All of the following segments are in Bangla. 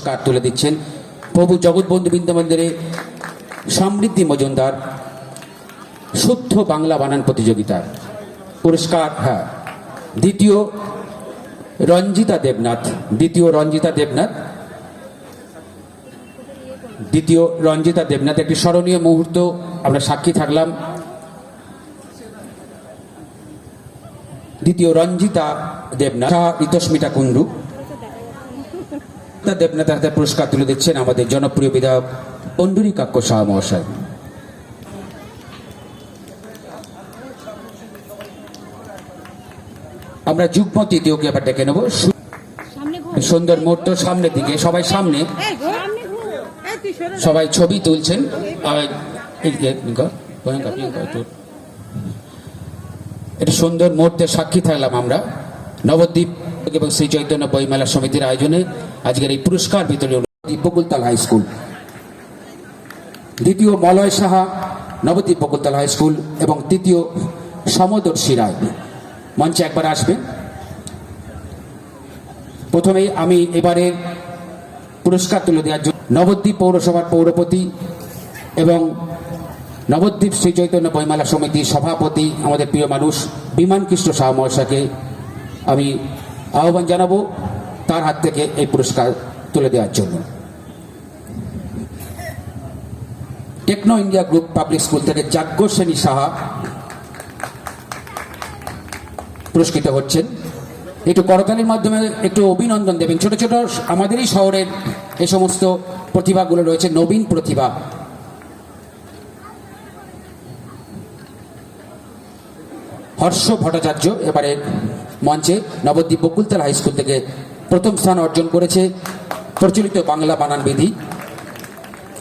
পুরস্কার তুলে দিচ্ছেন প্রভু জগৎবন্ধু বিদ্যা মন্দিরে সমৃদ্ধি মজুমদার, শুদ্ধ বাংলা বানান প্রতিযোগিতা, পুরস্কার হ্যাঁ দ্বিতীয় রঞ্জিতা দেবনাথ, দ্বিতীয় রঞ্জিতা দেবনাথ, দ্বিতীয় রঞ্জিতা দেবনাথ, একটি স্মরণীয় মুহূর্ত, আমরা সাক্ষী থাকলাম। দ্বিতীয় রঞ্জিতা দেবনাথ ঋতস্মিতা কুণ্ডু তা দেবনাথের হাতে পুরস্কার তুলে দিচ্ছেন আমাদের জনপ্রিয় বিধায়ক অন্ডুরি কাক্য শাহ মহাশয়। আমরা যুগ্ম তৃতীয়কে এবার ডেকে নেব। সুন্দর মুহূর্ত সামনের দিকে সবাই সামনে। সবাই ছবি তুলছেন। এটা সুন্দর মুহূর্তে সাক্ষী থাকলাম আমরা। নবদ্বীপ এবং শ্রী চৈতন্য বইমেলা সমিতির আয়োজনে আজকের এই পুরস্কার বিতরণী বকুলতাল হাই স্কুল। দ্বিতীয় মলয় সাহা নবদ্বীপ বকুলতাল হাই স্কুল এবং তৃতীয় সমদর্শী রায় মঞ্চে একবার আসবে। প্রথমেই আমি এবারে পুরস্কার তুলে দেওয়ার জন্য নবদ্বীপ পৌরসভার পৌরপতি এবং নবদ্বীপ শ্রী চৈতন্য বইমেলা সমিতির সভাপতি আমাদের প্রিয় মানুষ বিমান কৃষ্ণ শাহ মহাশয়কে আমি আহ্বান জানাব। তার হাত থেকে এই পুরস্কার তুলে দেওয়ার জন্য। Techno India group public school থেকে যাজ্ঞ যাজ্ঞসেনী সাহা পুরস্কৃত হচ্ছেন। একটু করতালির মাধ্যমে একটু অভিনন্দন দেবেন। ছোট ছোট আমাদেরই শহরের এ সমস্ত প্রতিভাগুলো রয়েছে, নবীন প্রতিভা। হর্ষ ভট্টাচার্য এবারে মঞ্চে নবদ্বীপ বকুলতলা হাই স্কুল থেকে প্রথম স্থান অর্জন করেছে প্রচলিত বাংলা বানান বিধি।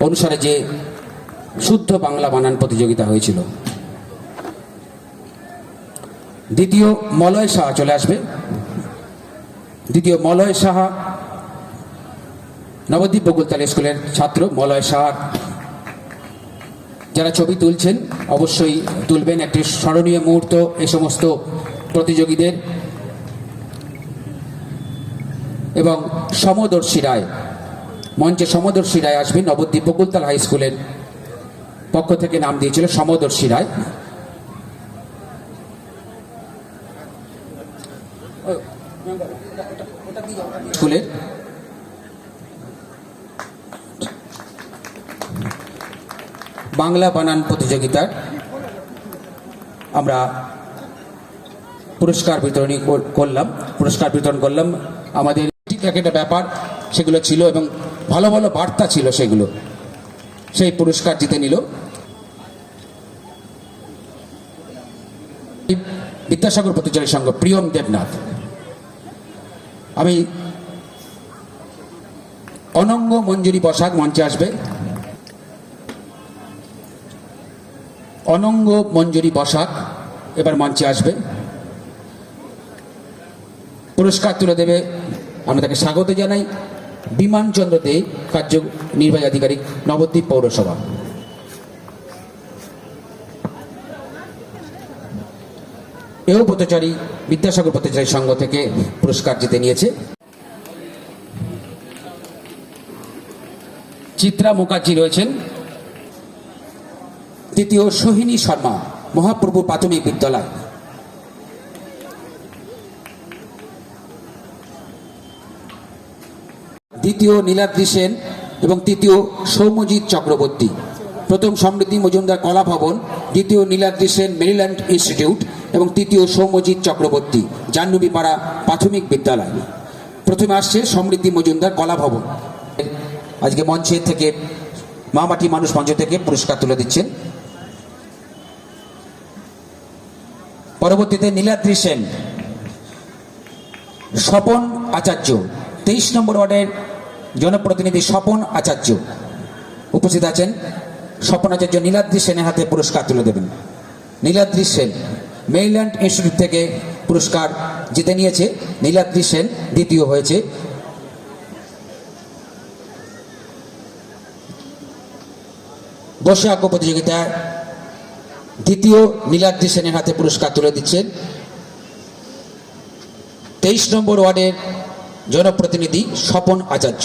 অনুসারে যে শুদ্ধ বাংলা বানান প্রতিযোগিতা হয়েছিল। দ্বিতীয় মলয় সাহা চলে আসবে। দ্বিতীয় মলয় সাহা নবদ্বীপ বকুলতলা স্কুলের ছাত্র মলয় সাহা। যারা ছবি তুলছেন, অবশ্যই তুলবেন একটি স্মরণীয় মুহূর্ত এ সমস্ত প্রতিযোগীদের। এবং সমদর্শী রায়, মঞ্চে সমদর্শী রায় আসবেন নবদ্বীপ বকুলতলা হাই স্কুলের পক্ষ থেকে নাম দিয়েছিল সমদর্শী রায়। স্কুলের বাংলা বানান প্রতিযোগিতার আমরা পুরস্কার বিতরণী কর- করলাম, পুরস্কার বিতরণ করলাম আমাদের এক একটা ব্যাপার, সেগুলো ছিল এবং ভালো ভালো বার্তা ছিল সেগুলো। সেই পুরস্কার জিতে নিল। বিদ্যাসাগর প্রতিযোগী সংঘ, প্রিয়ম দেবনাথ। আমি অনঙ্গ মঞ্জুরি বসাক মঞ্চে আসবে। অনঙ্গ মঞ্জুরি বসাক এবার মঞ্চে আসবে। পুরস্কার তুলে দেবে আমরা তাকে স্বাগত জানাই। বিমানচন্দ্র দে কার্য নির্বাহী আধিকারিক নবদ্বীপ পৌরসভা। এও পথচারী, বিদ্যাসাগর পথচারী সংঘ থেকে পুরস্কার জিতে নিয়েছে। চিত্রা মুখার্জি রয়েছেন। তৃতীয় সোহিনী শর্মা মহাপ্রভু প্রাথমিক বিদ্যালয়। দ্বিতীয় নীলাদ্রি সেন এবং তৃতীয় সৌম্যজিৎ চক্রবর্তী। প্রথম সমৃদ্ধি মজুমদার কলা ভবন, দ্বিতীয় নীলাদ্রি সেন মেরিল্যান্ড ইনস্টিটিউট এবং তৃতীয় সৌম্যজিৎ চক্রবর্তী, জাহ্নবীপাড়া প্রাথমিক বিদ্যালয়। প্রথমে আসছে সমৃদ্ধি মজুমদার কলা ভবন। আজকে মঞ্চে থেকে মামাটি মানুষ মঞ্চ থেকে পুরস্কার তুলে দিচ্ছেন। পরবর্তীতে নীলাদ্রি সেন, স্বপন আচার্য, তেইশ নম্বর ওয়ার্ডের জনপ্রতিনিধি স্বপন আচার্য। উপস্থিত আছেন স্বপন আচার্য নীলাদ্রি সেনের হাতে পুরস্কার তুলে দেবেন। নীলাদ্রি সেন, মেরিল্যান্ড ইনস্টিটিউট থেকে পুরস্কার জিতে নিয়েছে। নীলাদ্রি সেন দ্বিতীয় হয়েছে। বসে আঁকো প্রতিযোগিতায় দ্বিতীয় নীলাদ্রি সেনের হাতে পুরস্কার তুলে দিচ্ছেন। তেইশ নম্বর ওয়ার্ডের জনপ্রতিনিধি স্বপন আচার্য।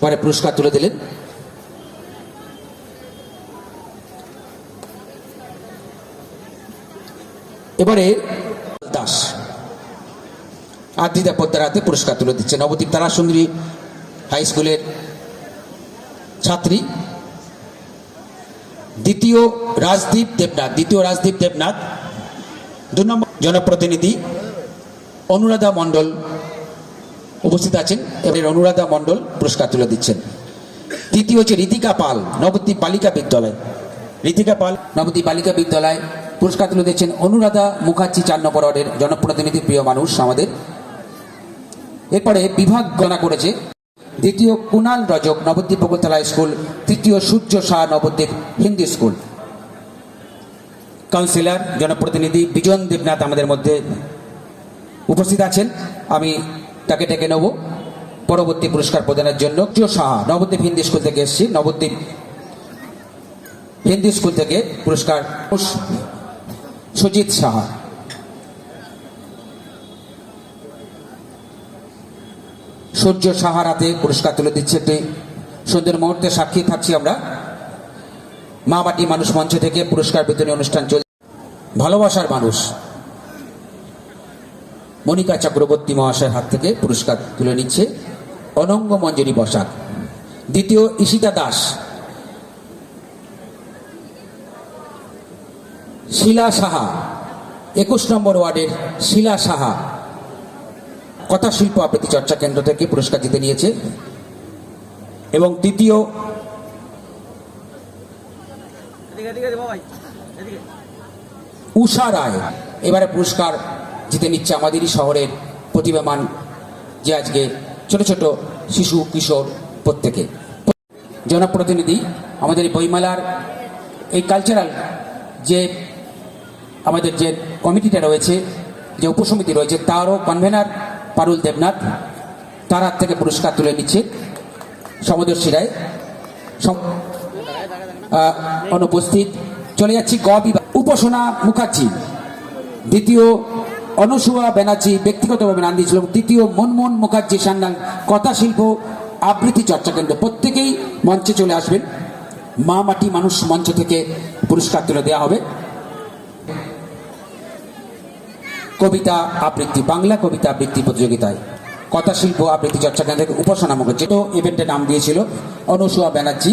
পরে পুরস্কার তুলে দিলেন। এবারে দাস। আর পদ্মার হাতে পুরস্কার তুলে দিচ্ছে নবদ্বীপ তারাসুন্দরী হাই স্কুলের ছাত্রী। দ্বিতীয় রাজদীপ দেবনাথ, দ্বিতীয় রাজদীপ দেবনাথ। দু নম্বর জনপ্রতিনিধি অনুরাধা মণ্ডল উপস্থিত আছেন এবার অনুরাধা মণ্ডল পুরস্কার তুলে দিচ্ছেন। তৃতীয় হচ্ছে ঋতিকা পাল, নবদ্বীপ বালিকা বিদ্যালয়। ঋতিকা পাল, নবদ্বীপ বালিকা বিদ্যালয় পুরস্কার তুলে দিচ্ছেন অনুরাধা মুখার্জি চার নম্বর জনপ্রতিনিধি প্রিয় মানুষ আমাদের। এরপরে বিভাগ গণনা করেছে, দ্বিতীয় কুনাল রজক নবদ্বীপ বকুলতলা স্কুল, তৃতীয় সূর্য শাহ নবদ্বীপ হিন্দি স্কুল। কাউন্সিলর, জনপ্রতিনিধি বিজন দেবনাথ আমাদের মধ্যে উপস্থিত আছেন। আমি তাকে ডেকে নেব। পরবর্তী পুরস্কার প্রদানের জন্য। সূর্য সাহা, নবদ্বীপ হিন্দি স্কুল থেকে এসেছি। নবদ্বীপ হিন্দি স্কুল থেকে পুরস্কার সুজিত সাহা। সূর্য সাহার হাতে পুরস্কার তুলে দিচ্ছে একটি সুন্দর মুহূর্তে সাক্ষী থাকছি আমরা। মা মাটি মানুষ মঞ্চ থেকে পুরস্কার বিতরণী অনুষ্ঠান চলছে। ভালোবাসার মানুষ। মনিকা চক্রবর্তী মহাশয়ের হাত থেকে পুরস্কার তুলে নিচ্ছে অনঙ্গ মঞ্জুরি বসাক। দ্বিতীয় ঈশিতা দাস। শিলা সাহা একুশ নম্বর ওয়ার্ডের শিলা সাহা। কথা শিল্প আবৃত্তি চর্চা কেন্দ্র থেকে পুরস্কার জিতে নিয়েছে। এবং তৃতীয় উষা রায় এবারে পুরস্কার জিতে নিচ্ছে আমাদেরই শহরের প্রতিভামান যে আজকে ছোট ছোট শিশু, কিশোর প্রত্যেকে। জনপ্রতিনিধি আমাদের বইমেলার এই কালচারাল যে আমাদের যে কমিটিটা রয়েছে, যে উপসমিতি রয়েছে, তারও কনভেনার পারুল দেবনাথ। তার হাত থেকে পুরস্কার তুলে নিচ্ছে সমদর্শী রায় অনুপস্থিত। চলে যাচ্ছি গ বিভাগ উপাসনা মুখার্জি, দ্বিতীয় অনুসুয়া ব্যানার্জি ব্যক্তিগতভাবে নাম দিয়েছিল তৃতীয় মনমোহন মুখার্জি সান্যাল কথা শিল্প আবৃত্তি চর্চা কেন্দ্র। প্রত্যেকেই মঞ্চে চলে আসবেন। মা মাটি মানুষ মঞ্চ থেকে পুরস্কার তুলে দেওয়া হবে। কবিতা আবৃত্তি, বাংলা কবিতা আবৃত্তি প্রতিযোগিতায় কথা শিল্প আবৃত্তি চর্চা কেন্দ্র থেকে উপাসনা মুখার্জি। তো ইভেন্টের নাম দিয়েছিল অনুসুয়া ব্যানার্জি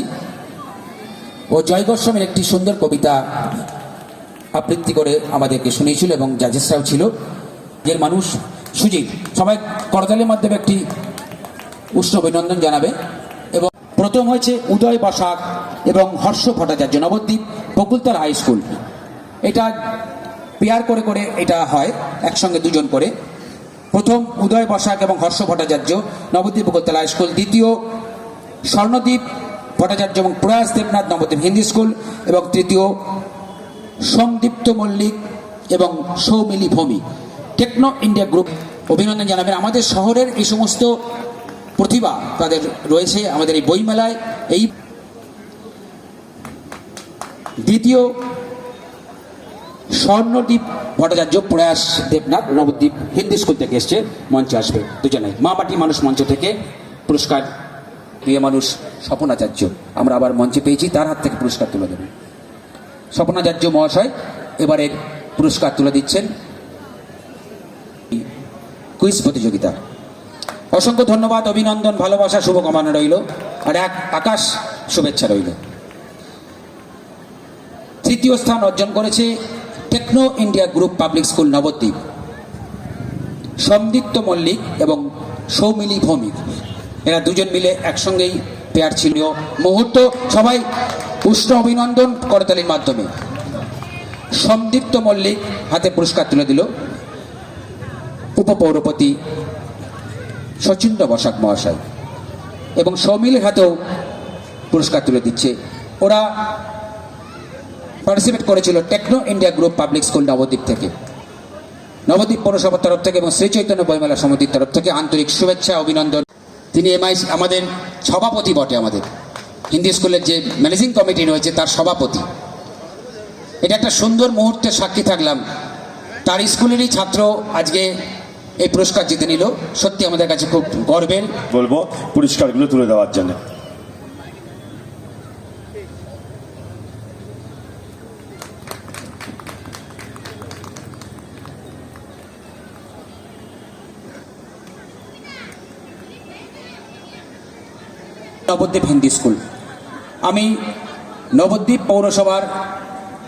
ও জয় গোস্বামীর একটি সুন্দর কবিতা আবৃত্তি করে আমাদেরকে শুনিয়েছিল এবং জাজেসরাও ছিল। এর মানুষ সুজিত সবাই করতালের মাধ্যমে একটি উষ্ণ অভিনন্দন জানাবে। এবং প্রথম হয়েছে উদয় বসাক এবং হর্ষ ভট্টাচার্য, নবদ্বীপ বকুলতলা হাই স্কুল। এটা পেয়ার করে করে এটা হয়, একসঙ্গে দুজন করে। প্রথম উদয় বসাক এবং হর্ষ ভট্টাচার্য, নবদ্বীপ বকুলতলা হাই স্কুল। দ্বিতীয় স্বর্ণদ্বীপ ভট্টাচার্য এবং প্রয়াস দেবনাথ নবদ্বীপ হিন্দি স্কুল। এবং তৃতীয় সমদীপ্ত মল্লিক এবং Soumili Bhowmik. Techno India group, অভিনন্দন জানাবেন। আমাদের শহরের এই সমস্ত প্রতিভা তাদের রয়েছে আমাদের এই বইমেলায়। এই দ্বিতীয় স্বর্ণদ্বীপ ভট্টাচার্য, প্রয়াস দেবনাথ, নবদ্বীপ হিন্দি স্কুল থেকে এসছে, মঞ্চে আসবে দুজনে। মা মাটি মানুষ মঞ্চ থেকে পুরস্কার প্রিয় মানুষ স্বপনাচার্য। আমরা আবার মঞ্চে পেয়েছি, তার হাত থেকে পুরস্কার তুলে দেবেন স্বপনাচার্য মহাশয় এবারের পুরস্কার তুলে দিচ্ছেন। কুইজ প্রতিযোগিতা। অসংখ্য ধন্যবাদ, অভিনন্দন, ভালোবাসা, শুভকামনা রইল। আর এক আকাশ শুভেচ্ছা রইল। তৃতীয় স্থান অর্জন করেছে Techno India group public school Nabadwip. Samadipta Mallick এবং সৌমিলি ভৌমিক। এরা দুজন মিলে একসঙ্গেই পেয়ার ছিল। মুহূর্ত, সবাই উষ্ণ অভিনন্দন করতালির মাধ্যমে। সমদীপ্ত মল্লিক হাতে পুরস্কার তুলে দিল। উপপৌরপতি সচিন্দ্র বসাক মহাশয়। এবং সৌমিলের হাতেও পুরস্কার তুলে দিচ্ছে। ওরা পার্টিসিপেট করেছিল Techno India group public school Nabadwip থেকে। নবদ্বীপ পৌরসভার তরফ থেকে এবং শ্রী চৈতন্য বইমেলা সমিতির তরফ থেকে আন্তরিক শুভেচ্ছা, অভিনন্দন। তিনি এমআই আমাদের সভাপতি বটে আমাদের। হিন্দি স্কুলের যে ম্যানেজিং কমিটি রয়েছে তার সভাপতি। এটা একটা সুন্দর মুহূর্তের সাক্ষী থাকলাম। তার স্কুলেরই ছাত্র আজকে এই পুরস্কার জিতে নিল। সত্যি আমাদের কাছে খুব গর্বের। বলব পুরস্কারগুলো তুলে দেওয়ার জন্য। নবদ্বীপ হিন্দি স্কুল। আমি নবদ্বীপ পৌরসভার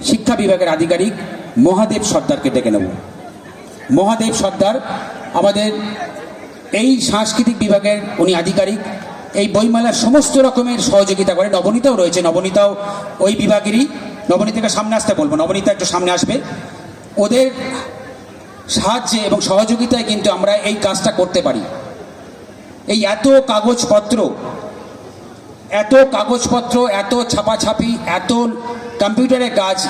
শিক্ষা বিভাগের আধিকারিক মহাদেব সর্দারকে ডেকে নেব। মহাদেব সর্দার আমাদের এই সাংস্কৃতিক বিভাগের উনি আধিকারিক। এই বইমেলার সমস্ত রকমের সহযোগিতা করে নবনীতাও রয়েছে। নবনীতাও ওই বিভাগেরই। নবনীতাকে সামনে আসতে বলব। নবনীতা একটু সামনে আসবে। ওদের সাহায্যে এবং সহযোগিতায় কিন্তু আমরা এই কাজটা করতে পারি। এই এত কাগজপত্র এত কাগজপত্র, এত ছাপাছাপি, এত কম্পিউটারের কাজ